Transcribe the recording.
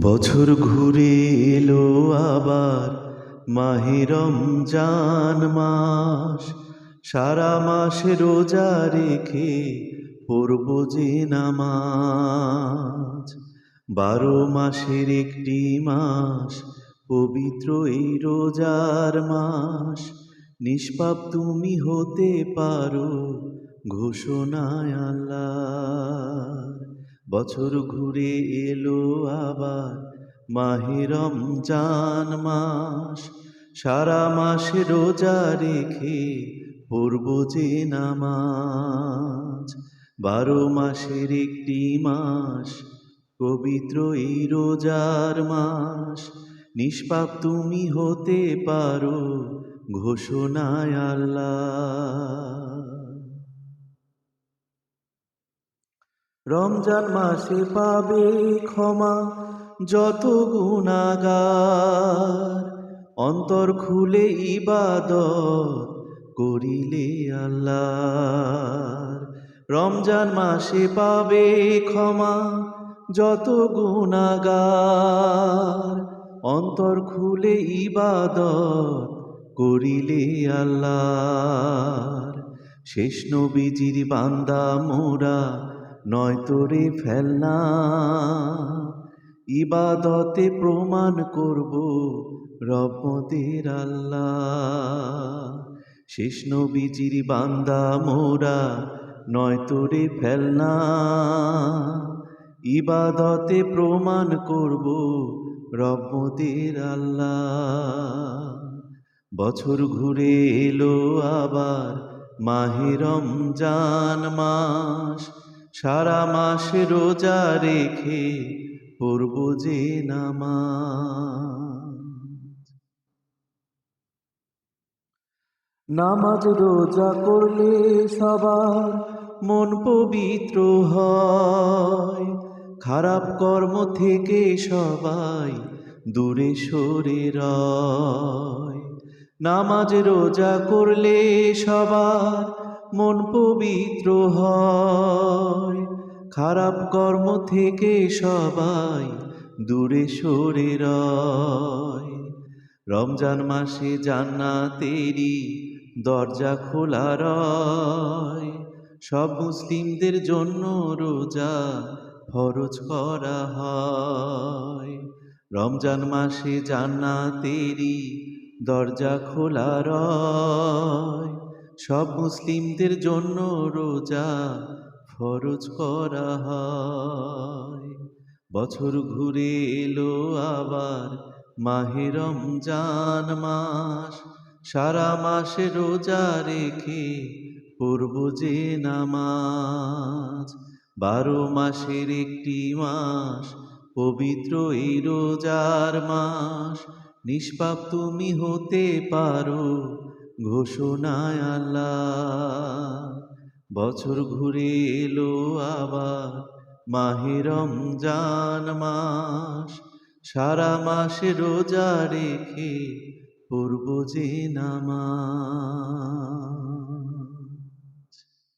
বছর ঘুরে এলো আবার মাহিরম জান মাস। সারা মাস রোজা রেখে পড়ব যে নামাজ। বারো মাসের একটি মাস, পবিত্র এই রোজার মাস। নিষ্পাপ তুমি হতে পারো, ঘোষণায় আল্লাহ। বছর ঘুরে এলো আবার মাহেরম জান মাস। সারা মাস রোজা রেখে পড়ব যে নামাজ। বারো মাসের একটি মাস, পবিত্র এই রোজার মাস। নিষ্পাপ তুমি হতে পারো, ঘোষণায় আল্লাহ। রমজান মাসে পাবে ক্ষমা যত গুণাগার। অন্তর খুলে ইবাদত করিলে আল্লাহ রমজান মাসে পাবে ক্ষমা যত গুণাগার। অন্তর খুলে ইবাদত করিলে আল্লাহ শেষ নবীজির বান্দা মোরা নয় তোরে ফেলনা। ইবাদতে প্রমাণ করব রবদের আল্লাহ। শেষ নবীজির বান্দা মোরা, নয় তোরে ফেলনা। ইবাদতে প্রমাণ করব রবদের আল্লাহ। বছর ঘুরে এলো আবার মাহেরম জান মাস। সারা মাস রোজা রেখে পড়ব যে নামাজ। নামাজ রোজা করলে সবার মন পবিত্র হয়। খারাপ কর্ম থেকে সবাই দূরে সরে রয়। নামাজ রোজা করলে সবার মন পবিত্র হয়। খারাপ কর্ম থেকে সবাই দূরে সরে রয়। রমজান মাসে জান্নাতেরি দরজা খোলা রয়। সব মুসলিমদের জন্য রোজা ফরজ করা হয়। রমজান মাসে জান্নাতেরি দরজা খোলা রয়। সব মুসলিমদের জন্য রোজা ফরজ করা হয়। বছর ঘুরে এলো আবার মাহেরম জান মাস। সারা মাসে রোজা রেখে পড়ব যে নামাজ। বারো মাসের একটি মাস, পবিত্র এই রোজার মাস। নিষ্পাপ তুমি হতে পারো ঘোষণায় আল্লাহ। বছর ঘুরে এলো আবার মাহিরম জান মাস। সারা মাসে রোজা রেখে পূর্ব যে নামা